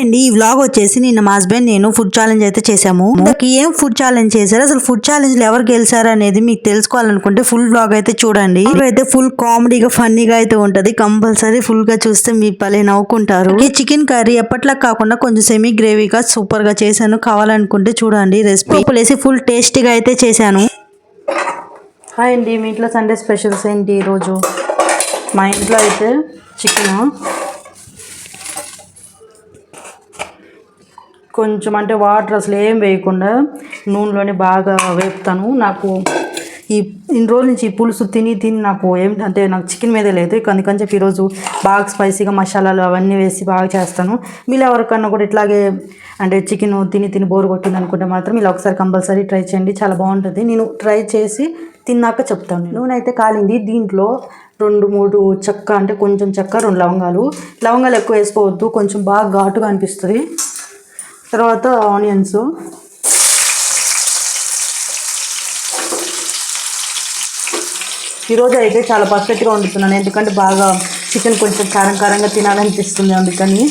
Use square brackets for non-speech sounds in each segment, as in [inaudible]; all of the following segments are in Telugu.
అండి ఈ వ్లాగ్ వచ్చేసి నిన్న మా హస్బెండ్ నేను ఫుడ్ ఛాలెంజ్ అయితే చేసాము ఇంతకి ఏం ఫుడ్ ఛాలెంజ్ చేశారు? అసలు ఫుడ్ ఛాలెంజ్లో ఎవరు గెలిచారు అనేది మీకు తెలుసుకోవాలనుకుంటే ఫుల్ వ్లాగ్ అయితే చూడండి. అయితే ఫుల్ కామెడీగా ఫన్నీగా అయితే ఉంటది. కంపల్సరీ ఫుల్గా చూస్తే మీ పలే నవ్వుకుంటారు. ఈ చికెన్ కర్రీ ఎప్పట్లా కాకుండా కొంచెం సెమీ గ్రేవీగా సూపర్గా చేశాను. కావాలనుకుంటే చూడండి రెసిపీ వేసి ఫుల్ టేస్టీగా అయితే చేశాను. హాయ్ అండి మీ ఇంట్లో సండే స్పెషల్స్ ఏంటి ఈరోజు మా ఇంట్లో అయితే చికెన్ కొంచెం అంటే వాటర్ అసలు ఏం వేయకుండా నూనెలోనే బాగా వేపుతాను. నాకు ఈ ఇన్ని రోజుల నుంచి ఈ పులుసు తిని తిని నాకు ఏం అంటే నాకు చికెన్ మీదే లేదు. ఇక అందుకని చెప్పి ఈరోజు బాగా స్పైసీగా మసాలాలు అవన్నీ వేసి బాగా చేస్తాను. మీరు ఎవరికన్నా కూడా ఇట్లాగే అంటే చికెన్ తిని తిని బోర్ కొట్టింది అనుకుంటే మాత్రం ఇలా ఒకసారి కంపల్సరీ ట్రై చేయండి. చాలా బాగుంటుంది. నేను ట్రై చేసి తిన్నాక చెప్తాను నూనె అయితే కాలింది. దీంట్లో రెండు మూడు చెక్క అంటే కొంచెం చెక్క రెండు లవంగాలు. లవంగాలు ఎక్కువ వేసుకోవద్దు. కొంచెం బాగా ఘాటుగా అనిపిస్తుంది. తర్వాత ఆనియన్స్. ఈరోజు అయితే చాలా పర్ఫెక్ట్గా వండుతున్నాను. ఎందుకంటే బాగా చికెన్ కొంచెం కారం కారంగా తినాలనిపిస్తుంది అందుకని.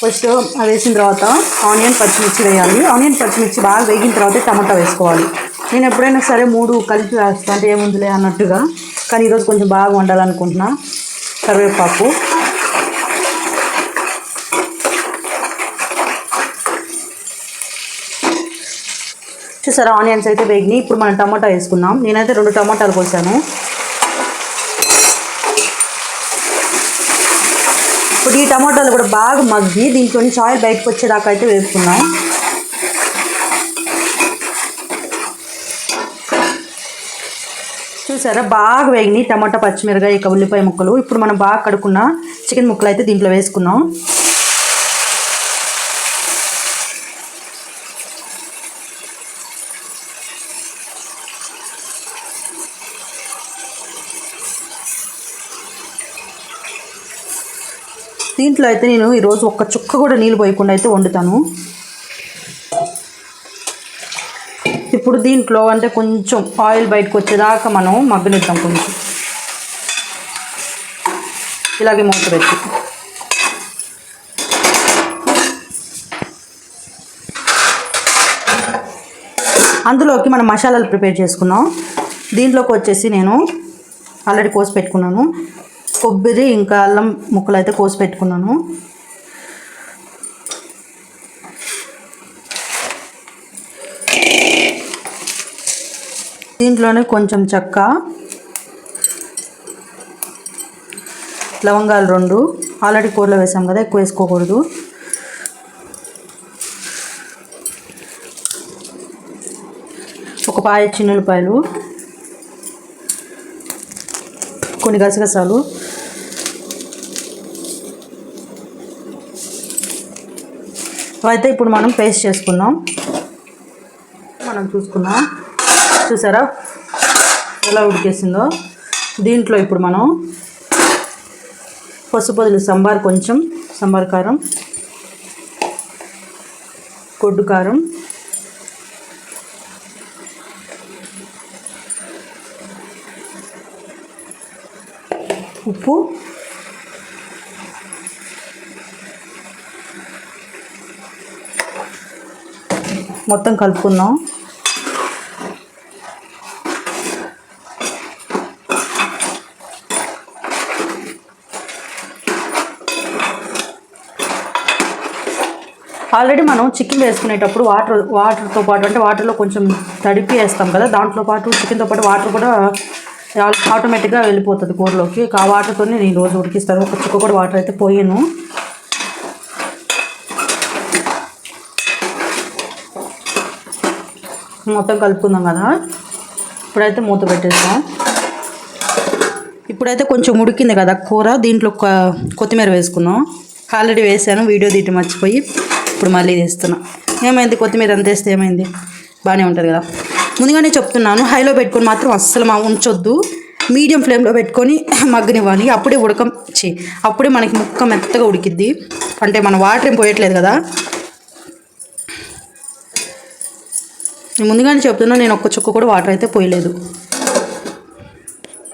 ఫస్ట్ అది వేసిన తర్వాత ఆనియన్ పచ్చిమిర్చి వేయాలి. ఆనియన్ పచ్చిమిర్చి బాగా వేగిన తర్వాత టమాటా వేసుకోవాలి. నేను ఎప్పుడైనా సరే మూడు కలిపి వేస్తాను అంటే ఏముందిలే అన్నట్టుగా. కానీ ఈరోజు కొంచెం బాగా వండాలనుకుంటున్నా. కరివేపాకు. చూసారా ఆనియన్స్ అయితే వేగినాయి. ఇప్పుడు మనం టమాటా వేసుకున్నాం నేనైతే రెండు టమాటాలు కోసాను. ఇప్పుడు ఈ టమాటాలు కూడా బాగా మగ్గి దీంట్లో నుంచి ఆయిల్ బయటకు వచ్చేదాకా అయితే వేసుకున్నాం చూసారా బాగా వేగినాయి టమాటా పచ్చిమిరకాయ ఇక ఉల్లిపాయ ముక్కలు. ఇప్పుడు మనం బాగా కడుక్కున్న చికెన్ ముక్కలు అయితే దీంట్లో వేసుకున్నాం దీంట్లో అయితే నేను ఈరోజు ఒక్క చుక్క కూడా నీళ్ళు పోయకుండా అయితే వండుతాను. ఇప్పుడు దీంట్లో అంటే కొంచెం ఆయిల్ బయటకు వచ్చేదాకా మనం మగ్గనిద్దాం కొంచెం. ఇలాగే మూత పెట్టి. అందులోకి మనం మసాలాలు ప్రిపేర్ చేసుకున్నాం. దీంట్లోకి వచ్చేసి నేను ఆల్రెడీ కోసి పెట్టుకున్నాను. కొబ్బరి ఇంకా అల్లం ముక్కలు అయితే కోసి పెట్టుకున్నాను. దీంట్లోనే కొంచెం చెక్క లవంగాలు రెండు ఆల్రెడీ కూరలో వేసాం కదా ఎక్కువ వేసుకోకూడదు. ఒక పాయ చిన్నులపాయలు కొన్ని గసగసాలు. అయితే ఇప్పుడు మనం పేస్ట్ చేసుకుందాం. మనం చూసుకుందాం. చూసారా? ఎలా ఉడికేసిందో. దీంట్లో ఇప్పుడు మనం పసుపు బదులు సాంబార్ కొంచెం సాంబార్ కారం కొడ్డు కారం ఉప్పు మొత్తం కలుపుకుందాం. ఆల్రెడీ మనం చికెన్ వేసుకునేటప్పుడు వాటర్ వాటర్తో పాటు అంటే వాటర్లో కొంచెం తడిపి వేస్తాం కదా దాంట్లో పాటు చికెన్తో పాటు వాటర్ కూడా ఆటోమేటిక్గా వెళ్ళిపోతుంది కూరలోకి. ఆ వాటర్తోనే నేను రోజు ఉడికిస్తాను. ఒక చుక్క కూడా వాటర్ అయితే పోయాను. మొత్తం కలుపుకుందాం కదా. ఇప్పుడైతే మూత పెట్టేస్తాం ఇప్పుడైతే కొంచెం ఉడికింది కదా కూర. దీంట్లో కొత్తిమీర వేసుకున్నాం. ఆల్రెడీ వేసాను వీడియో తీయటం మర్చిపోయి ఇప్పుడు మళ్ళీ తీస్తున్నా ఏమైంది? కొత్తిమీర అంత వేస్తే ఏమైంది? బాగానే ఉంటుంది కదా. ముందుగానే చెప్తున్నాను హైలో పెట్టుకొని మాత్రం అస్సలు మా ఉంచొద్దు. మీడియం ఫ్లేమ్లో పెట్టుకొని మగ్గనివ్వాలి. అప్పుడే ఉడకం చే అప్పుడే మనకి ముక్క మెత్తగా ఉడికిద్ది. అంటే మన వాటర్ ఏం పోయట్లేదు కదా. నేను ముందుగానే చెప్తున్నా నేను ఒక్క చుక్క కూడా వాటర్ అయితే పోయలేదు.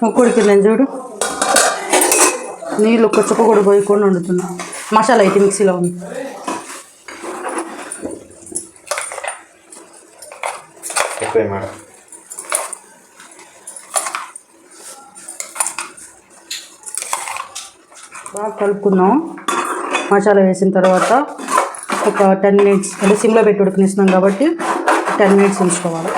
ఒక్కడికిందని చూడు. నీళ్ళు ఒక్క చుక్క కూడా పోయకుండా వండుతున్నా. మసాలా అయితే మిక్సీలో ఉంది. బాగా కలుపుకున్నాం మసాలా వేసిన తర్వాత ఒక టెన్ మినిట్స్ అంటే సిమ్లో పెట్టి ఉడికినిస్తున్నాం కాబట్టి టెన్ మినిట్స్ ఉంచుకోవాలి.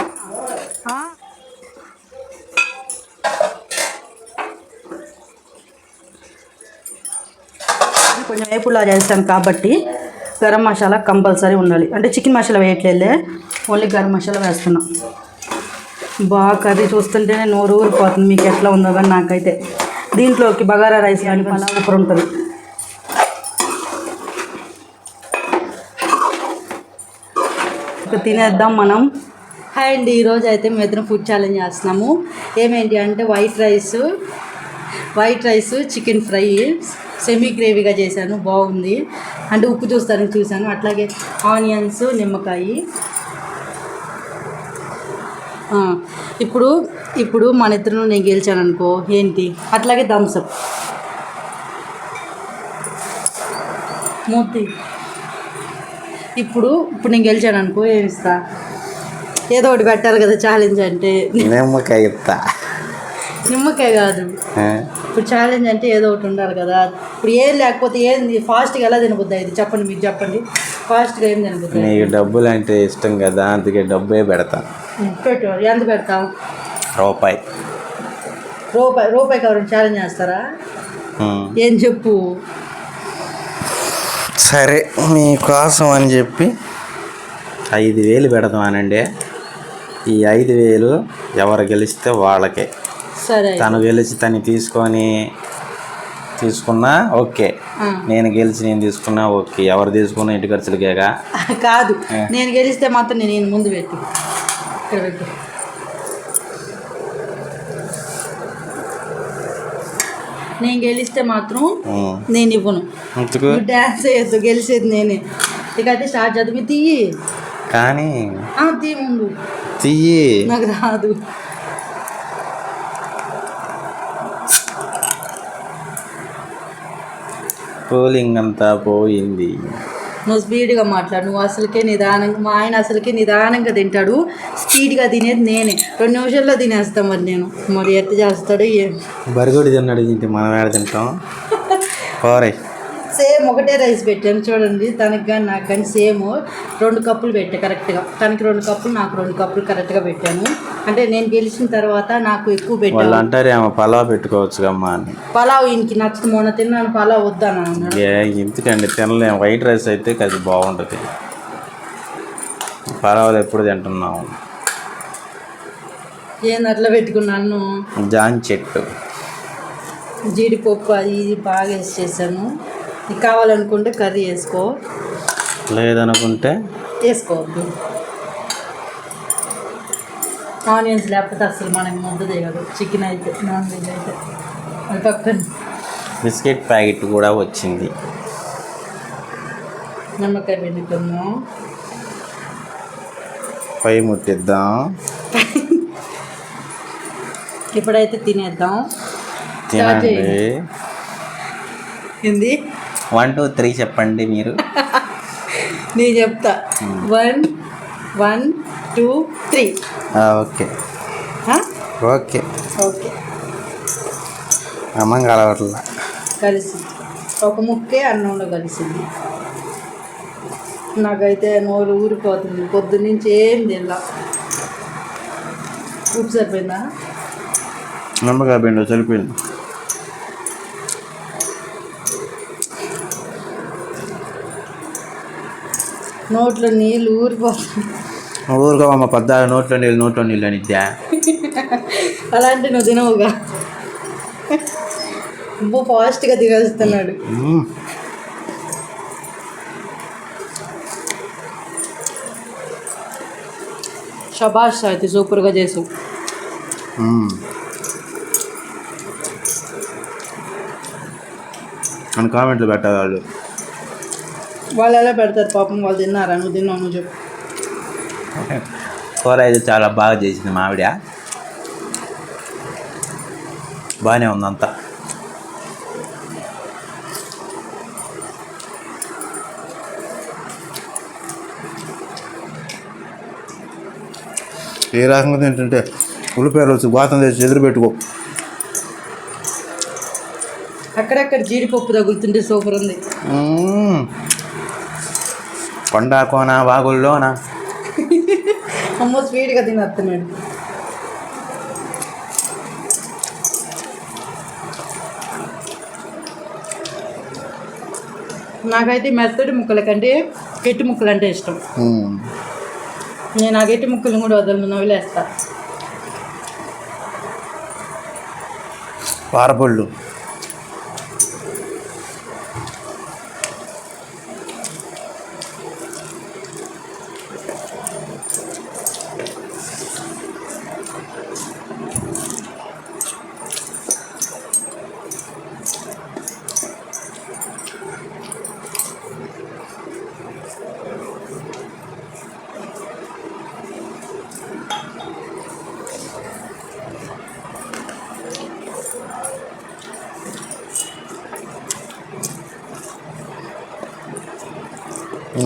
కొంచెం వేపులా చేస్తాను కాబట్టి గరం మసాలా కంపల్సరీ ఉండాలి. అంటే చికెన్ మసాలా వేయట్లేదులే ఓన్లీ గరం మసాలా వేస్తున్నాం. బాగా కర్రీ చూస్తుంటేనే నోరు ఊరిపోతుంది మీకు ఎట్లా ఉందో కానీ నాకైతే. దీంట్లోకి బగారా రైస్ కానీ పలావ్ ఉంటుంది. ఇక తినేద్దాం మనం. హాయ్ అండి ఈరోజు అయితే మేము ఇద్దరం ఫుడ్ ఛాలెంజ్ చేస్తున్నాము. ఏమేంటి అంటే white rice white rice chicken fry semi గ్రేవీగా చేశాను బాగుంది. అంటే ఉప్పు చూస్తాను చూశాను. అట్లాగే ఆనియన్స్ నిమ్మకాయ. ఇప్పుడు ఇప్పుడు మన ఇద్దరు నేను గెలిచాను అనుకో ఏంటి? అట్లాగే థమ్స్అప్ మూర్తి. ఇప్పుడు ఇప్పుడు నేను గెలిచాను అనుకో ఏమి ఇస్తా? ఏదో ఒకటి పెట్టాలి కదా ఛాలెంజ్ అంటే. నిమ్మకాయ ఇస్తా నిమ్మకాయ కాదు? ఇప్పుడు ఛాలెంజ్ అంటే ఏదో ఒకటి ఉండాలి కదా. ఇప్పుడు ఏం లేకపోతే ఏంది? ఫాస్ట్గా ఎలా తినబుద్ది ఇది చెప్పండి మీరు చెప్పండి. ఫాస్ట్గా ఏం తినబుద్ది నీకు డబ్బులు అంటే ఇష్టం కదా అందుకే డబ్బే పెడతాను పెట్టు. ఎంత పెడతావు? రూపాయి. రూపాయి రూపాయికి ఎవరైనా ఛాలెంజ్ చేస్తారా. ఏం చెప్పు? సరే మీకోసం అని చెప్పి ఐదు వేలు పెడతామనండి ఈ ఐదు వేలు ఎవరు గెలిస్తే వాళ్ళకే. సరే తను గెలిచి తను తీసుకొని తీసుకున్నా ఓకే. నేను గెలిచి నేను తీసుకున్నా ఓకే. ఎవరు తీసుకున్నా ఇంటి ఖర్చులకేగా? కాదు. నేను గెలిస్తే మాత్రం నేను ముందు పెట్టు. ఇక్కడ పెట్టు. నేను గెలిస్తే మాత్రం. నేను ఇవ్వను. డ్యాన్స్ చేయొద్దు గెలిచేది నేనే. ఇక అయితే స్టార్ట్ ఇది తీయి. కానీ ఆ, తీ ముందు. తీయి. నాకు రాదు. పోలింగ్ అంతా పోయింది. నువ్వు స్పీడ్గా మాట్లాడు. నువ్వు అసలుకే నిదానంగా మా ఆయన అసలుకే నిదానంగా తింటాడు. స్పీడ్గా తినేది నేనే. రెండు నిమిషాల్లో తినేస్తాం మరి నేను. మరి ఎట్ట చేస్తాడు ఏం. బరిగొడి తిన్నాడు ఇంటి మనం ఏడ తింటాం. పోరే. సేమ్ ఒకటే రైస్ పెట్టాను. చూడండి తనకి కానీ నాకు కానీ సేమ్ రెండు కప్పులు పెట్టా కరెక్ట్గా తనకి రెండు కప్పులు నాకు రెండు కప్పులు కరెక్ట్గా పెట్టాను. అంటే నేను గెలిచిన తర్వాత నాకు ఎక్కువ పెట్టాను అంటారు ఏమో పలావ్ పెట్టుకోవచ్చు అమ్మా అని. పలావ్ ఈయనకి నచ్చదు. మొన్న తిన్నాను పలావ్ వద్దాను ఏ ఎందుకండి? తినలేం. వైట్ రైస్ అయితే అది బాగుంటుంది. పలావులు ఎప్పుడు తింటున్నాం ఏంది అట్లా పెట్టుకున్నాను? జాన్ చెట్టు జీడిపప్పు అది ఇది బాగా వేసి చేశాను. కావాలనుకుంటే కర్రీ వేసుకో. లేదనుకుంటే? వేసుకోవద్దు ఆనియన్స్ లేకపోతే అసలు మనకి ముద్ద దిగదు చికెన్ అయితే నాన్ వెజ్ అయితే. అది పక్కన. బిస్కెట్ ప్యాకెట్ కూడా వచ్చింది. నిమ్మకాయ పిండుకుందాం పై ముట్టిద్దాం. ఇప్పుడైతే తినేద్దాం. తినండి. ఏంది వన్ టూ త్రీ చెప్పండి మీరు. [laughs] నేను చెప్తా. One one two three. Okay. Okay. Okay. అమ్మ కలవట్ల. కలిసి ఒక ముక్కే అన్నంలో కలిసింది. నాకైతే నోరు ఊరిపోతుంది. పొద్దున్న నుంచి ఏం తినలా. ఉప్పు సరిపోయిందా? నిమ్మకాయ పిండి చనిపోయింది నోట్లో నీళ్ళు ఊరిపోతుంది ఊరుకో అమ్మ పద్దాలు నోట్లో నీళ్ళు నోట్లో నీళ్ళు అనిద్దా? అలాంటి నువ్వు తినవుగా. ఉప్పు ఫాస్ట్గా తినేస్తున్నాడు. షబాష్ అయితే సూపర్గా చేసావు. అని కామెంట్లు పెట్టాలి వాళ్ళు వాళ్ళు ఎలా పెడతారు పాపం వాళ్ళు తిన్నారా? నువ్వు తిన్నావు నువ్వు చెప్పు. కూర అయితే చాలా బాగా చేసింది మావిడ బాగానే ఉందంతా ఏ రకంగా తింటుంటే ఉల్లిపాయలు వచ్చి గోతం తెచ్చి ఎదురు పెట్టుకో. అక్కడక్కడ జీడిపప్పు తగులుతుంటే సూపర్ ఉంది. కొండ కోన వాగుల్లోన అమ్మో స్వీట్గా తినేస్తున్నాడు. నాకైతే మెత్తడి ముక్కల కంటే గట్టి ముక్కలు అంటే ఇష్టం. నేను ఆ గట్టి ముక్కలను కూడా వదలను నవ్వులేస్తా. పారపళ్ళు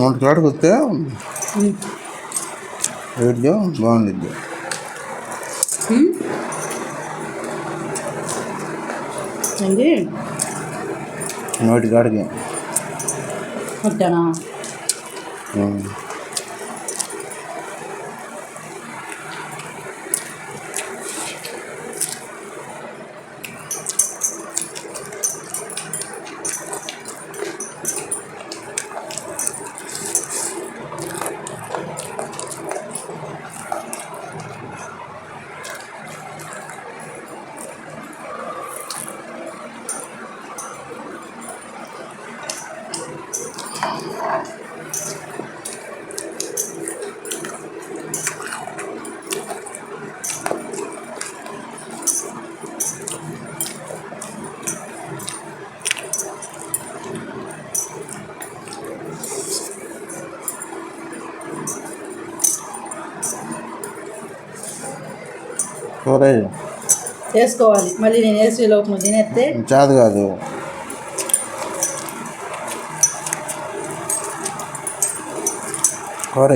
నోటి కాడికి వస్తే వేడిగా బాగుండిద్ది ఏంటి నోటి కాడికి వద్దానా కూర. వేసుకోవాలి మళ్ళీ నేను వేసే లోపు నువ్వు తినేస్తే చేదు కాదు. కూర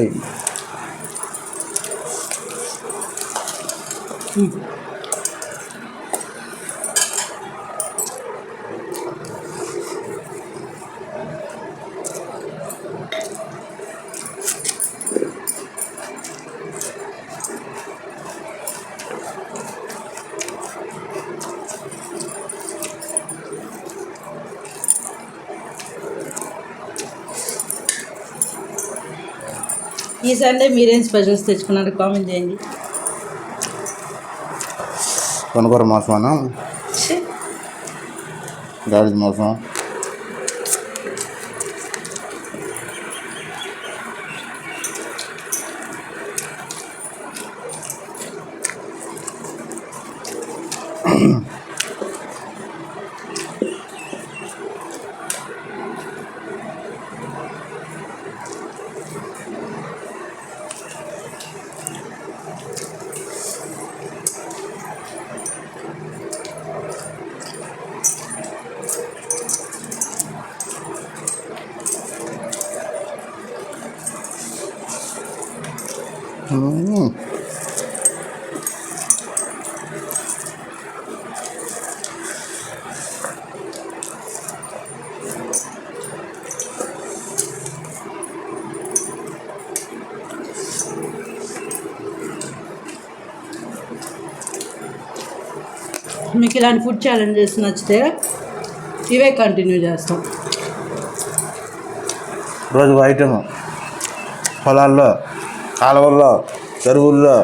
ఈ సండే మీరేం స్పెషల్స్ తెచ్చుకున్నారు? కామెంట్ చేయండి. కొనుగోర మోసమా గాడిద మోసం. మ్మ్. మీకు ఇలాంటి ఫుడ్ ఛాలెంజెస్ నచ్చితే ఇవే కంటిన్యూ చేస్తాం. రోజు ఐటమ్ పొలాల్లో కాలువల్లో చెరువుల్లో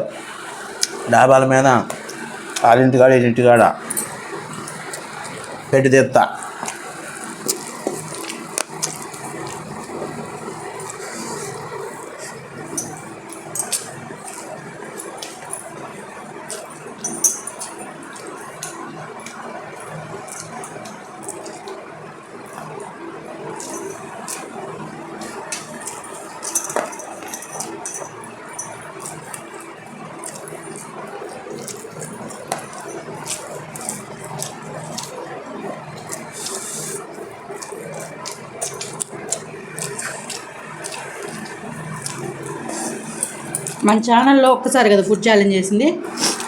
డాబాల మీద ఆరింటికాడ ఇంటికాడ పెట్టి తెస్తా మన ఛానల్లో ఒక్కసారి కదా ఫుడ్ ఛాలెంజ్ చేసింది.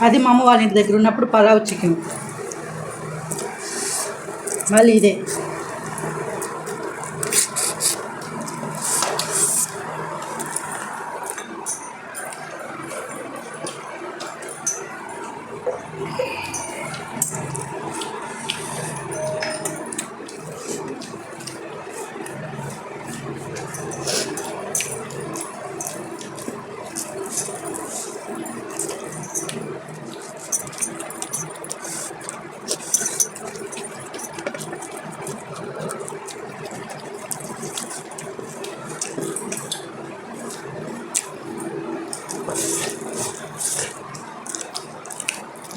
అది మా అమ్మ వాళ్ళ ఇంటి దగ్గర ఉన్నప్పుడు పలావ్ చికెన్. మళ్ళీ ఇదే.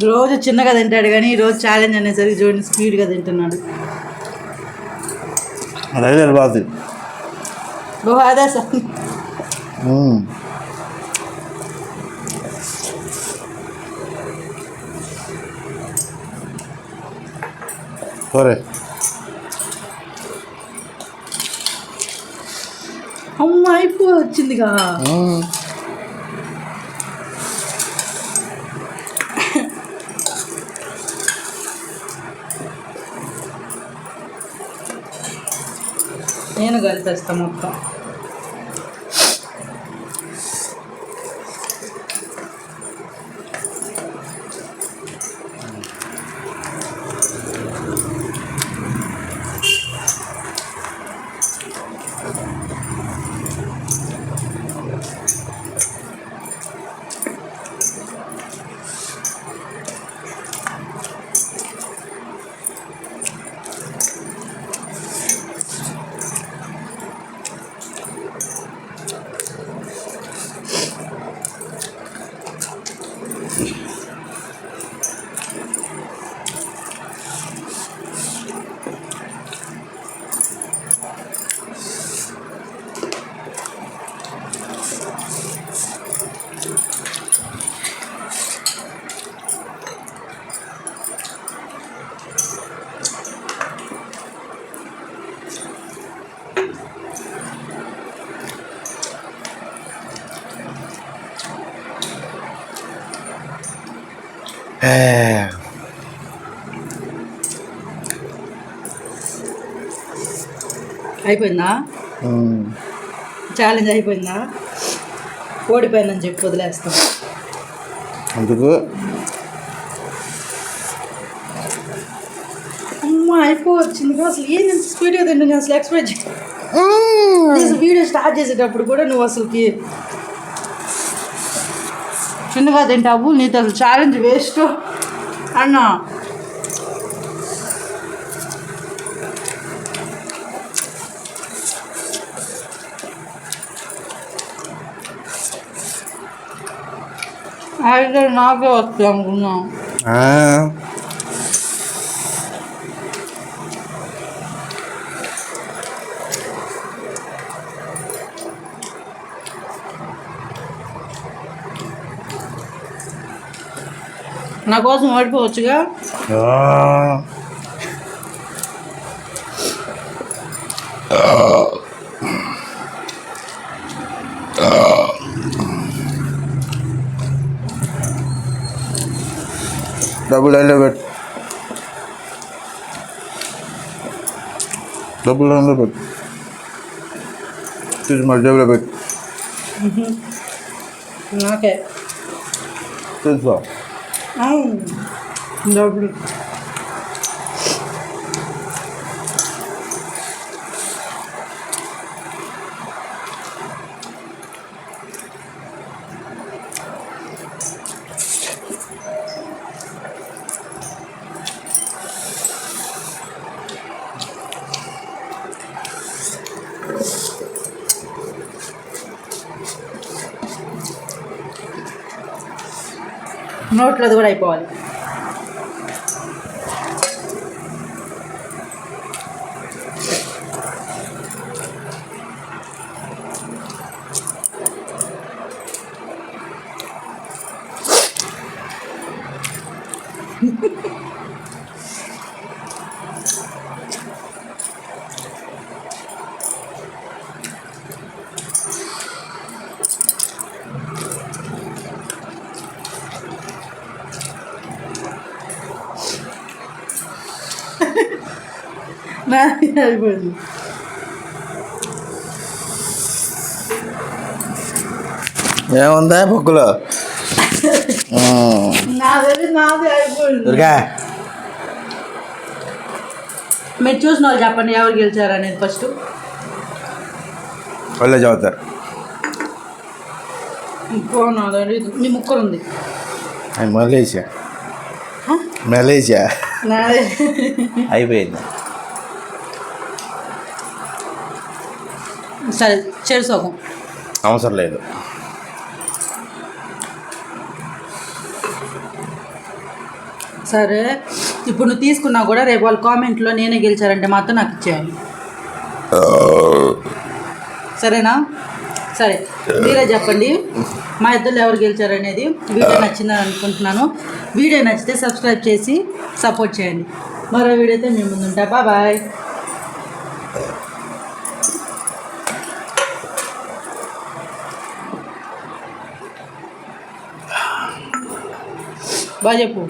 రోజు చిన్నగా తింటాడు కానీ ఈరోజు ఛాలెంజ్ అనేసరికి చూడండి స్పీడ్గా తింటున్నాడు. అదే సార్. సరే. అయిపో వచ్చిందిగా. నేను కలిపేస్తా మొత్తం. అయిపోయిందా? ఛాలెంజ్ అయిపోయిందా? ఓడిపోయిందని చెప్పి వదిలేస్తాం. అందుకు అమ్మ అయిపోవచ్చింది అసలు. ఏం ఎంత స్పీడ్గా తింటుంది అసలు ఎక్స్పెక్ట్ అసలు వీడియో స్టార్ట్ చేసేటప్పుడు కూడా నువ్వు అసలుకి చిన్నగా తింటావు. నీతో అసలు ఛాలెంజ్ వేస్ట్ అన్నా అయితే నాకే వస్తాయి అనుకున్నా. నా కోసం ఓడిపోవచ్చుగా? ఆ. డబ్బులు ఎండ పెట్టు డబ్బులు ఎండ పెట్టు తీసి మరి జేబులో పెట్టు నోట్లది కూడా అయిపోవాలి. [laughs] అయిపోయింది ఏముందా బొక్కులో నాది నాది అయిపోయింది. దుర్గా. మీరు చూసిన వాళ్ళు చెప్పండి ఎవరు గెలిచారు అనేది ఫస్ట్. వాళ్ళే చదువుతారు. నీ ముక్కలు ఉంది మలేషియా. మలేషియా. నాది. అయిపోయింది. సరే చెడు అవసరం లేదు. సరే ఇప్పుడు నువ్వు తీసుకున్నా కూడా రేపు వాళ్ళ కామెంట్లో నేనే గెలిచారంటే మాత్రం నాకు ఇచ్చేయాలి. సరేనా? సరే మీరే చెప్పండి. మా ఇద్దరు ఎవరు గెలిచారనేది వీడియో నచ్చిందని అనుకుంటున్నాను. వీడియో నచ్చితే సబ్స్క్రైబ్ చేసి సపోర్ట్ చేయండి. మరో వీడియోతో మేము ముందుంటా బాయ్ బాగా చెప్పు.